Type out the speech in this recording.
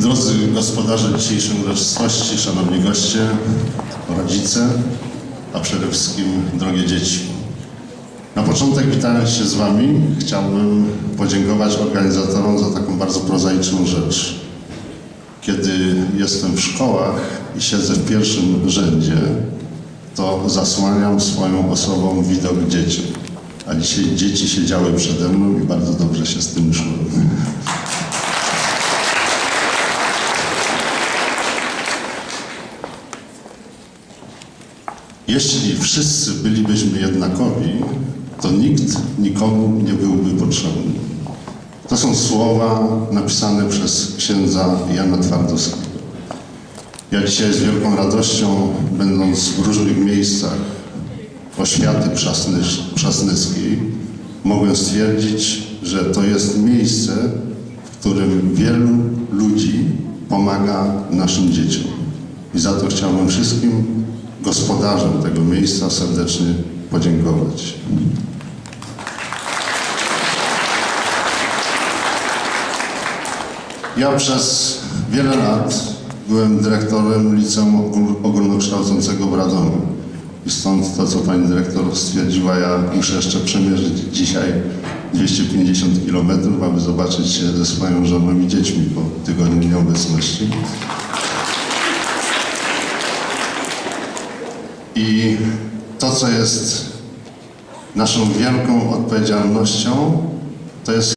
Drodzy gospodarze dzisiejszej uroczystości, szanowni goście, rodzice, a przede wszystkim drogie dzieci. Na początek witając się z Wami chciałbym podziękować organizatorom za taką bardzo prozaiczną rzecz. Kiedy jestem w szkołach i siedzę w pierwszym rzędzie, to zasłaniam swoją osobą widok dzieci. A dzisiaj dzieci siedziały przede mną i bardzo dobrze się z tym czułem. Jeśli wszyscy bylibyśmy jednakowi, to nikt nikomu nie byłby potrzebny. To są słowa napisane przez księdza Jana Twardowskiego. Ja dzisiaj z wielką radością, będąc w różnych miejscach oświaty przasnyskiej, mogę stwierdzić, że to jest miejsce, w którym wielu ludzi pomaga naszym dzieciom. I za to chciałbym wszystkim gospodarzom tego miejsca serdecznie podziękować. Ja przez wiele lat byłem dyrektorem Liceum Ogól- Ogólnokształcącego w Radomiu. I stąd to, co pani dyrektor stwierdziła, ja muszę jeszcze przemierzyć dzisiaj 250 km, aby zobaczyć się ze swoją żoną i dziećmi po tygodniu nieobecności. I to, co jest naszą wielką odpowiedzialnością, to jest